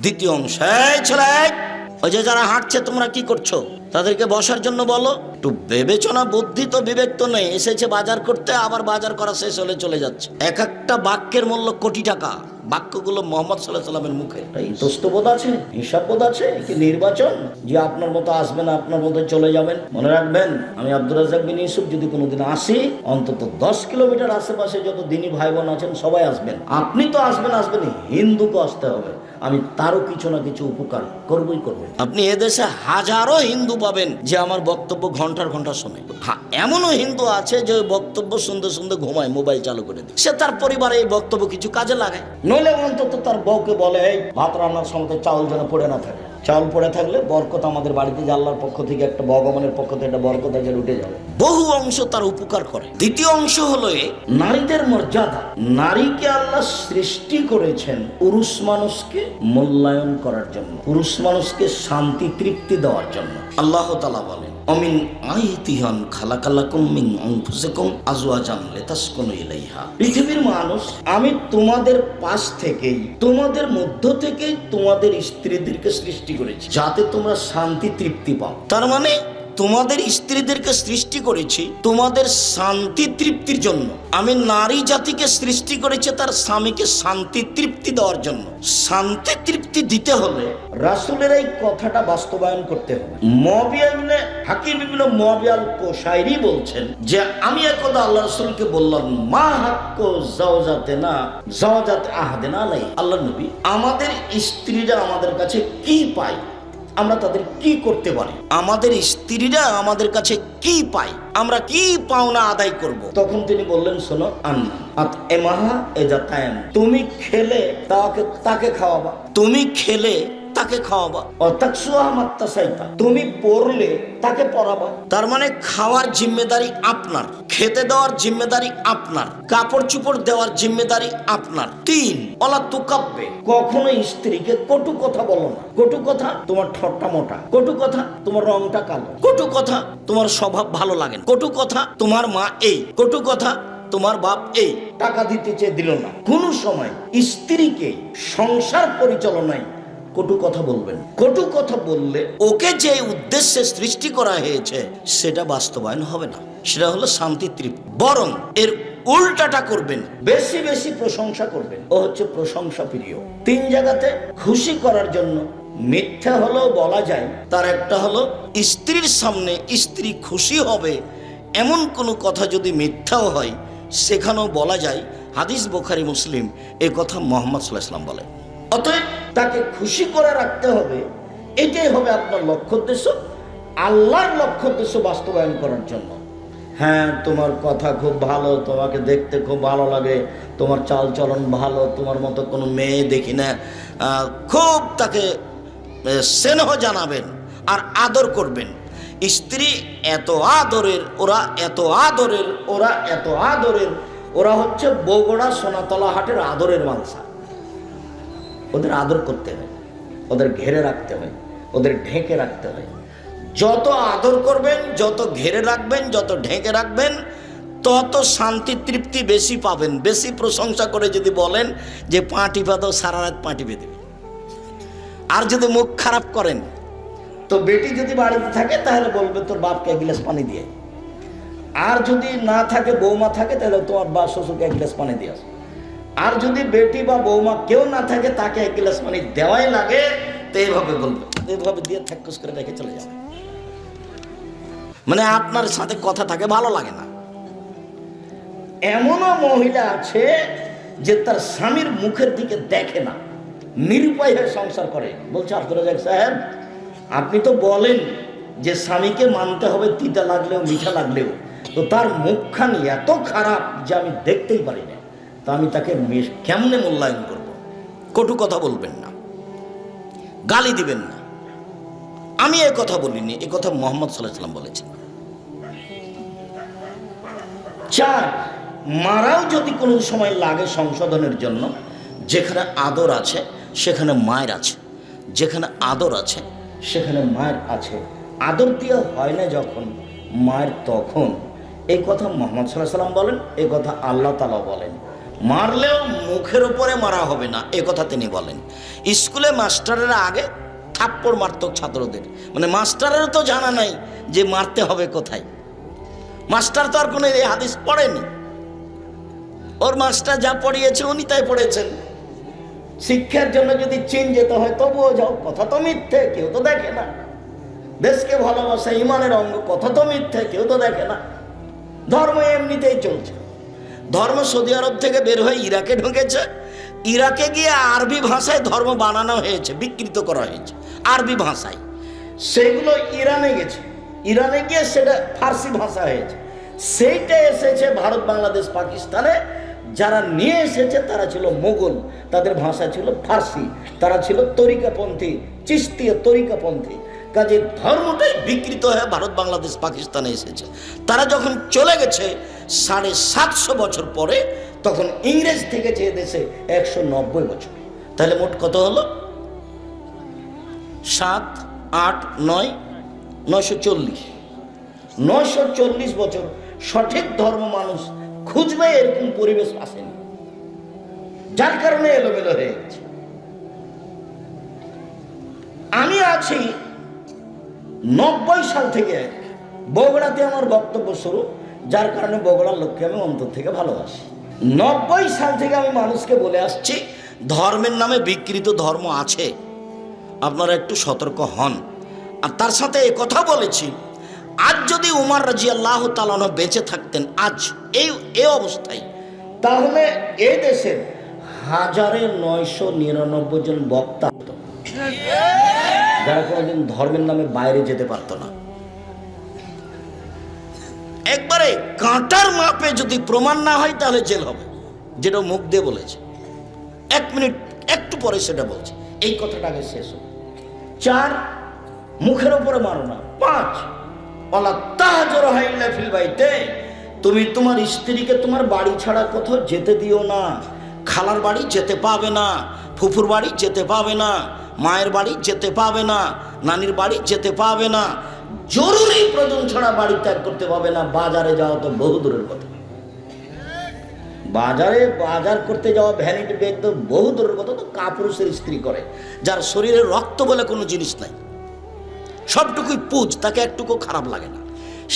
দ্বিতীয় অংশ। এই ছেলে ওই যে যারা হাঁটছে, তোমরা কি করছ? তাদেরকে বসার জন্য বলো। একটু বিবেচনা বুদ্ধি তো বিবেক তো নেই। এসেছে বাজার করতে, আবার বাজার করা শেষ হলে চলে যাচ্ছে। এক একটা বাক্যের মূল্য কোটি টাকা। বাক্যগুলো মোহাম্মদ সাল্লাহ সাল্লামের মুখে। দোস্তবোধ আছে? হিসাব আছে? কি নির্বাচন? যে আপনার মতো আসবেন আপনার মতো চলে যাবেন। মনে রাখবেন, আমি আব্দুর রাজাক বিন ইউসুফ যদি কোনোদিন আসি, অন্তত দশ কিলোমিটার আশেপাশে যত দিনী ভাই বোন আছেন, সবাই আসবেন। আপনি তো আসবেন আসবেন। হিন্দুকে আসতে হবে। আমি তারও কিছু না কিছু উপকার করবই করব আপনি এদেশে হাজারো হিন্দু পাবেন যে আমার বক্তব্য ঘণ্টার ঘণ্টা শোনে। হ্যাঁ এমনও হিন্দু আছে যে বক্তব্য শুনতে শুনতে ঘুমায়, মোবাইল চালু করে দেয়। সে তার পরিবারে এই বক্তব্য কিছু কাজে লাগায়। নইলে অন্তত তার বউকে বলে ভাত রান্নার সঙ্গে চাউল যেন পড়ে না থাকে। চাউল পড়ে থাকলে বরকত আমাদের বাড়িতে আল্লাহর পক্ষ থেকে একটা, ভগবানের পক্ষ থেকে একটা বরকত আছে, উঠে যাবে। বহু অংশ তার উপকার করে। দ্বিতীয় অংশ হলো নারীদের মর্যাদা। নারীকে আল্লাহ সৃষ্টি করেছেন পুরুষ মানুষকে মূল্যায়ন করার জন্য, পুরুষ মানুষকে শান্তি, তৃপ্তি দেওয়ার জন্য। আল্লাহ তালা বলেন অমিন আইতিহান খালাকালাকুম মিন আনফুসিকুম আজওয়াজান লিতাসকুনু ইলাইহা। পৃথিবীর মানুষ, আমি তোমাদের পাশ থেকেই, তোমাদের মধ্য থেকেই তোমাদের স্ত্রীদেরকে সৃষ্টি করেছি, যাতে তোমরা শান্তি, তৃপ্তি পাও। তার মানে তোমাদের স্ত্রীদেরকে সৃষ্টি করেছি তোমাদের শান্তি তৃপ্তির জন্য। আমি নারী জাতিকে সৃষ্টি করেছি তার স্বামীকে শান্তি তৃপ্তি দেওয়ার জন্য। শান্তি তৃপ্তি দিতে হলে রাসুলের এই কথাটা বাস্তবায়ন করতে হবে। মবিয়াবিনে হাকিম বিভিন্ন মবিয়াল কোশাইরি বলছেন যে, আমি একদা আল্লাহ রসুলকে বললাম, মা হাক্ক জাওজাতে না জাওজাতে আহাদে না আল্লাহ নবী, আমাদের স্ত্রীরা আমাদের কাছে কি পায়? আমরা তাদের কি করতে পারি? আমাদের স্ত্রীরা আমাদের কাছে কি পায়? আমরা কি পাওনা আদায় করব? তখন তিনি বললেন, শোনো আন আত এমাহা এ তুমি খেলে তাকে তাকে খাওয়াবা। তুমি খেলে তাকে খাওয়াবা। অর্থাৎ সুহামাত্তা সাইতা তুমি পড়লে তাকে পড়াবা। তার মানে খাওয়ার জিম্মেদারি আপনার খেতে দেওয়ার জিম্মেদারি আপনার কাপড় চুপড় দেওয়ার জিম্মেদারি আপনার। তিন অলা তুকাব্বে। কখনো স্ত্রীকে কটু কথা বলো না। কটু কথা তোমার ঠট্টা মোটা। কটু কথা তোমার রংটা কালো। কটু কথা তোমার স্বভাব ভালো লাগে না। কটু কথা তোমার মা এই। কটু কথা তোমার বাপ এই। টাকা দিতে চেয়ে দিল না। কোনো সময় স্ত্রীকে সংসার পরিচালনায় কটু কথা বলবেন। কটু কথা বললে ওকে যে উদ্দেশ্যে সৃষ্টি করা হয়েছে, সেটা বাস্তবায়ন হবে না। সেটা হলো শান্তি তৃপ্তি। বরং এর উল্টাটা করবেন, বেশি বেশি প্রশংসা করবেন। ও হচ্ছে প্রশংসা প্রিয়। তিন জায়গাতে খুশি করার জন্য মিথ্যা হলেও বলা যায়, তার একটা হলো স্ত্রীর সামনে স্ত্রী খুশি হবে এমন কোনো কথা যদি মিথ্যাও হয়, সেখানেও বলা যায়, হাদিস বোখারি মুসলিম, এ কথা মোহাম্মদ সাল্লাহ ইসলাম বলে অতএব তাকে খুশি করে রাখতে হবে, এটাই হবে আপনার লক্ষ্য উদ্দেশ্য। আল্লাহর লক্ষ্য উদ্দেশ্য বাস্তবায়ন করার জন্য। হ্যাঁ তোমার কথা খুব ভালো, তোমাকে দেখতে খুব ভালো লাগে, তোমার চাল চলন ভালো, তোমার মতো কোনো মেয়ে দেখি না। খুব তাকে স্নেহ জানাবেন আর আদর করবেন। স্ত্রী এত আদরের, ওরা এত আদরের, ওরা এত আদরের, ওরা হচ্ছে বগুড়া সোনাতলা হাটের আদরের মাংসা ওদের আদর করতে হয়, ওদের ঘেরে রাখতে হয়, ওদের ঢেকে রাখতে হয়। যত আদর করবেন, যত ঘেরে রাখবেন, যত ঢেকে রাখবেন, তত শান্তি, তৃপ্তি বেশি পাবেন। বেশি প্রশংসা করে যদি বলেন যে পা টিপা দাও সারা রাত পা টিপে আর যদি মুখ খারাপ করেন, তো বেটি যদি বাড়িতে থাকে, তাহলে বলবে, তোর বাপকে এক গ্লাস পানি দিয়ে আর যদি না থাকে, বৌমা থাকে, তাহলে তোমার বা শ্বশুরকে এক গ্লাস পানি দিয়ে আসো। আর যদি বেটি বা বৌমা কেউ না থাকে, তাকে এক গ্লাস পানি দেওয়াই লাগে, তো এইভাবে বলবে। এইভাবে দিয়ে থাকুস করে রেখে চলে যাবে। মানে আপনার সাথে কথা থাকে, ভালো লাগে না। এমনও মহিলা আছে যে তার স্বামীর মুখের দিকে দেখে না, নিরুপায় হয়ে সংসার করে। বলছে আব্দুল রাজাক সাহেব, আপনি তো বলেন যে স্বামীকে মানতে হবে, তিতা লাগলেও, মিঠা লাগলেও। তো তার মুখখানি এত খারাপ যে আমি দেখতেই পারি না। তো আমি তাকে কেমনে মূল্যায়ন করব? কটু কথা বলবেন না। গালি দিবেন না। আমি এ কথা বলিনি, এ কথা মোহাম্মদ সাল্লাহ সাল্লাম বলেছেন। চার, মারাও যদি কোনো সময় লাগে সংশোধনের জন্য, যেখানে আদর আছে, সেখানে মায়ের আছে। যেখানে আদর আছে, সেখানে মায়ের আছে। আদর দিয়ে হয় না যখন, মায়ের তখন। এই কথা মোহাম্মদ সাল্লাহ সাল্লাম বলেন এই কথা আল্লাহ তালা বলেন। মারলেও মুখের উপরে মারা হবে না, এ কথা তিনি বলেন। স্কুলে মাস্টারেরা আগে থাপ্পড় মারত ছাত্রদের। মানে মাস্টারেরও তো জানা নাই যে মারতে হবে কোথায়। মাস্টার তো আর কোনো এই হাদিস পড়েনি। ওর মাস্টার যা পড়িয়েছে উনি তাই পড়েছেন। শিক্ষার জন্য যদি চীন যেতে হয়, তবুও যাও, কথা তো মিথ্যে, কেউ তো দেখে না। দেশকে ভালোবাসা, ইমানের অঙ্গ, কথা তো মিথ্যে, কেউ তো দেখে না। ধর্ম এমনিতেই চলছে। ধর্ম সৌদি আরব থেকে বের হয়ে ইরাকে ঢুকেছে। ইরাকে গিয়ে আরবি ভাষায় ধর্ম বানানো হয়েছে, বিকৃত করা হয়েছে, আরবি ভাষায়। সেগুলো ইরানে গেছে। ইরানে গিয়ে সেটা ফার্সি ভাষা হয়েছে। সেইটা এসেছে ভারত, বাংলাদেশ, পাকিস্তানে। যারা নিয়ে এসেছে, তারা ছিল মোগল, তাদের ভাষা ছিল ফার্সি, তারা ছিল তরিকাপন্থী, চিস্তীয় তরিকাপন্থী। কাজে ধর্মটাই বিকৃত হয়ে ভারত, বাংলাদেশ, পাকিস্তানে এসেছে। তারা যখন চলে গেছে, সাড়ে সাতশো বছর পরে, তখন ইংরেজ থেকে যে দেশে একশো নব্বই বছর। তাহলে মোট কত হলো? সাত, আট, নয়, নয়শো চল্লিশ। নয়শো চল্লিশ বছর সঠিক ধর্ম মানুষ খুঁজবে, এরকম পরিবেশ আসেনি। যার কারণে এলোমেলো হয়ে গেছে। আমি আছি নব্বই সাল থেকে বগুড়াতে আমার বক্তব্য শুরু, যার কারণে বগুড়ার লোককে আমি অন্তর থেকে ভালোবাসি। নব্বই সাল থেকে আমি মানুষকে বলে আসছি, ধর্মের নামে বিকৃত ধর্ম আছে, আপনারা একটু সতর্ক হন। আর তার সাথে এ কথা বলেছি, আজ যদি উমার রাজি আল্লাহ তালানো বেঁচে থাকতেন, আজ এই, এ অবস্থায়, তাহলে এ দেশের হাজারে নয়শো নিরানব্বই জন বক্তা হতো। যারা কোনোদিন ধর্মের নামে বাইরে যেতে পারতো না। একবারে কাঁটার মাপে যদি প্রমাণ না হয়, তাহলে জেল হবে। যেটা মুখ দিয়ে বলেছে। এক মিনিট, একটু পরে সেটা বলছে। এই কথাটা আগে শেষ হোক। চার, মুখের উপরে মারো না। পাঁচ অলা তাহাজর হাইল্লা ফিল বাইতে, তুমি তোমার স্ত্রীকে তোমার বাড়ি ছাড়া কোথাও যেতে দিও না। খালার বাড়ি যেতে পাবে না। ফুফুর বাড়ি যেতে পাবে না। মায়ের বাড়ি যেতে পাবে না, নানির বাড়ি যেতে পাবে না, জরুরি প্রয়োজন ছাড়া বাড়ি ত্যাগ করতে পাবে না, বাজারে যাওয়া তো বহু দূরের কথা। বাজারে বাজার করতে যাওয়া ভ্যানিটি ব্যাগ তো বহু দূরের কথা, তো কাপুরুষের স্ত্রী করে, যার শরীরে রক্ত বলে কোনো জিনিস নাই। সবটুকুই পুজ, তাকে একটুকু খারাপ লাগে না।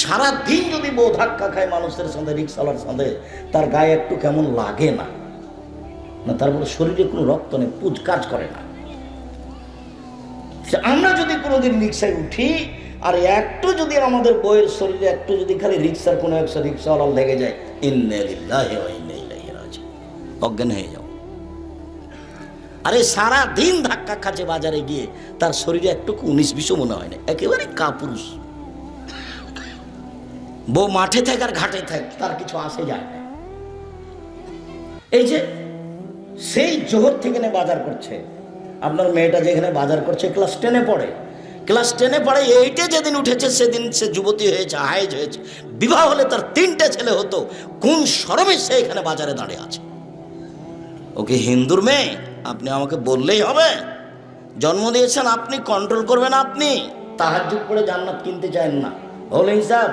সারা দিন যদি বউ ধাক্কা খায় মানুষের সাথে রিক্সাওয়ালার সাথে তার গায়ে একটু কেমন লাগে না। না তারপরে শরীরে কোনো রক্ত নেই, পুজ কাজ করে না। আমরা যদি কোনোদিন রিক্সায় উঠি, আর একটু যদি আমাদের বইয়ের শরীরে একটু যদি খালি রিক্সার কোনো একশো রিক্সাওয়ালা লেগে যায়। অজ্ঞান হয়ে যাও। আরে সারা দিন ধাক্কা খাচ্ছে বাজারে গিয়ে, তার শরীরে একটুকু উনিশ বিশও মনে হয় না। একেবারে কাপুরুষ। বউ মাঠে থাক আর ঘাটে থাক, তার কিছু আসে যায় না। এই যে, সেই জোহর থেকে বাজার করছে। আপনার মেয়েটা যেখানে বাজার করছে ক্লাস টেনে পড়ে। ক্লাস টেনে পড়ে এইটে যেদিন উঠেছে, সেদিন সে যুবতী হয়েছে হায়েজ হয়েছে। বিবাহ হলে তার তিনটে ছেলে হতো, কোন সরমে সে এখানে বাজারে দাঁড়িয়ে আছে? ওকে হিন্দুর মেয়ে, আপনি আমাকে বললেই হবে। জন্ম দিয়েছেন, আপনি কন্ট্রোল করবেন আপনি। তাহার যুগ করে জান্নাত কিনতে চান না। হলে হিসাব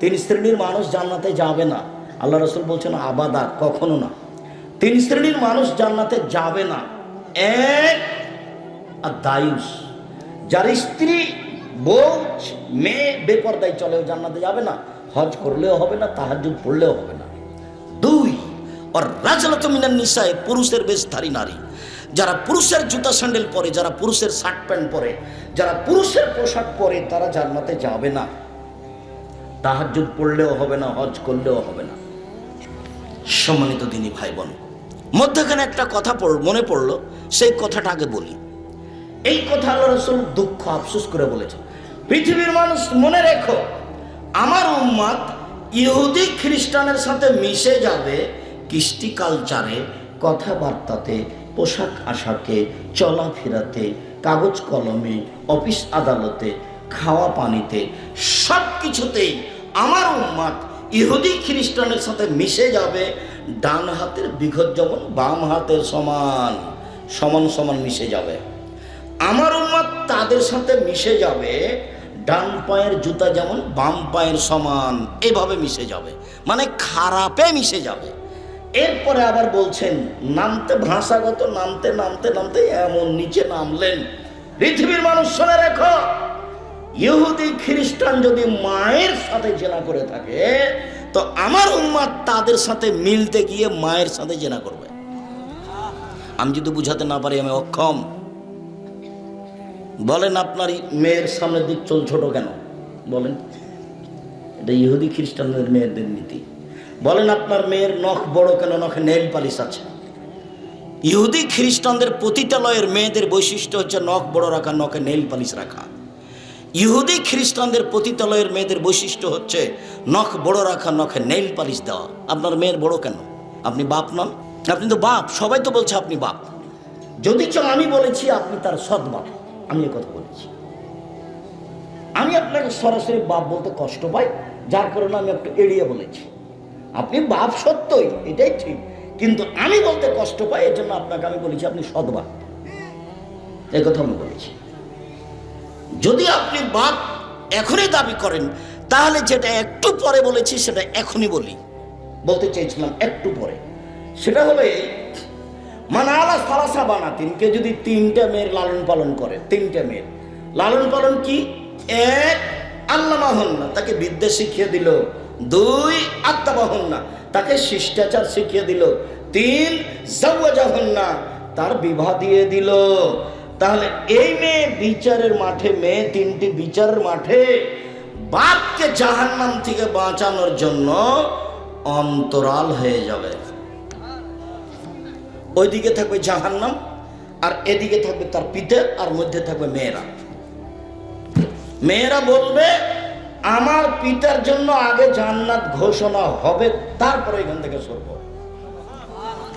তিন শ্রেণির মানুষ জান্নাতে যাবে না। আল্লাহ রসুল বলছেন আবাদা কখনো না। তিন শ্রেণির মানুষ জান্নাতে যাবে না। এক আর দায়ুষ যার স্ত্রী বউ, মেয়ে বেপরদায় চলেও জান্নাতে যাবে না, হজ করলেও হবে না তাহাজুদ পড়লেও হবে না। দুই আর রাজলত মিনার নিশায় পুরুষের বেশধারী নারী। যারা পুরুষের জুতা স্যান্ডেল পরে, যারা পুরুষের শার্ট প্যান্ট পরে, যারা পুরুষের পোশাক পরে, তারা জান্নাতে যাবে না। তাহাজুদ পড়লেও হবে না, হজ করলেও হবে না। সম্মানিত দিনী ভাই বোন মধ্যখানে একটা কথা মনে পড়ল, সেই কথাটা আগে বলি। এই কথা আল্লাহ রসুল দুঃখ আফসোস করে বলেছে পৃথিবীর মানুষ মনে রেখো, আমার উম্মাদ ইহুদি খ্রিস্টানের সাথে মিশে যাবে কৃষ্টি কালচারে, কথাবার্তাতে, পোশাক আশাকে, চলাফেরাতে, কাগজ কলমে, অফিস আদালতে, খাওয়া পানিতে সব কিছুতেই আমার উম্মাদ ইহুদি খ্রিস্টানের সাথে মিশে যাবে ডান হাতের বিঘত যেমন বাম হাতের সমান সমান সমান মিশে যাবে। আমার উম্মাদ তাদের সাথে মিশে যাবে, ডান পায়ের জুতা যেমন বাম পায়ের সমান, এভাবে মিশে যাবে। মানে খারাপে মিশে যাবে। এরপরে আবার বলছেন, নামতে ভাষাগত, নামতে নামতে নামতে এমন নিচে নামলেন। পৃথিবীর মানুষ শুনে রেখো, ইহুদি, খ্রিস্টান যদি মায়ের সাথে জেনা করে থাকে, তো আমার উম্মাদ তাদের সাথে মিলতে গিয়ে মায়ের সাথে জেনা করবে। আমি যদি বুঝাতে না পারি, আমি অক্ষম। বলেন আপনার মেয়ের সামনের দিক চল ছোট কেন? বলেন। এটা ইহুদি খ্রিস্টানদের মেয়েদের নীতি। বলেন আপনার মেয়ের নখ বড় কেন? নখে নেল পালিশ আছে। ইহুদি খ্রিস্টানদের পতিতালয়ের মেয়েদের বৈশিষ্ট্য হচ্ছে নখ বড় রাখা, নখে নেল পালিশ রাখা। ইহুদি খ্রিস্টানদের পতিতালয়ের মেয়েদের বৈশিষ্ট্য হচ্ছে নখ বড় রাখা, নখে নেল পালিশ দেওয়া। আপনার মেয়ের বড় কেন? আপনি বাপ নন? আপনি তো বাপ, সবাই তো বলছে আপনি বাপ। যদি আমি বলেছি আপনি তার সৎ বাপ। আমি এ কথা বলেছি। আমি আপনাকে সরাসরি বাপ বলতে কষ্ট পাই, যার কারণে আমি একটু এড়িয়ে বলেছি। আপনি বাপ সত্যই, এটাই ঠিক। কিন্তু আমি বলতে কষ্ট পাই এর জন্য আপনাকে আমি বলেছি, আপনি সৎ বাপ এই কথা আমি বলেছি। যদি আপনি বাপ এখনই দাবি করেন, তাহলে যেটা একটু পরে বলেছি, সেটা এখনই বলি। বলতে চেয়েছিলাম একটু পরে। সেটা হলো এই মানে আলা সালাসা বানাতিন। কে যদি তিনটা মেয়ের লালন পালন করে, তিনটা মেয়ের। লালন পালন কি? এক, আল্লামা হন্না তাকে বিদ্যা শিখিয়ে দিল। দুই আত্মাবা হন্না তাকে শিষ্টাচার শিখিয়ে দিল। তিন, জাওয়াজা হন্না তার বিবাহ দিয়ে দিল। তাহলে এই মেয়ে বিচারের মাঠে, মেয়ে তিনটি বিচারের মাঠে, বাপকে জাহান্নাম থেকে বাঁচানোর জন্য অন্তরাল হয়ে যাবে। ওইদিকে থাকবে জাহান্নাম, আর এদিকে থাকবে তার পিতা, আর মধ্যে থাকবে মেয়েরা। মেয়েরা বলবে, আমার পিতার জন্য আগে জান্নাত ঘোষণা হবে, তারপরে এখান থেকে সরব।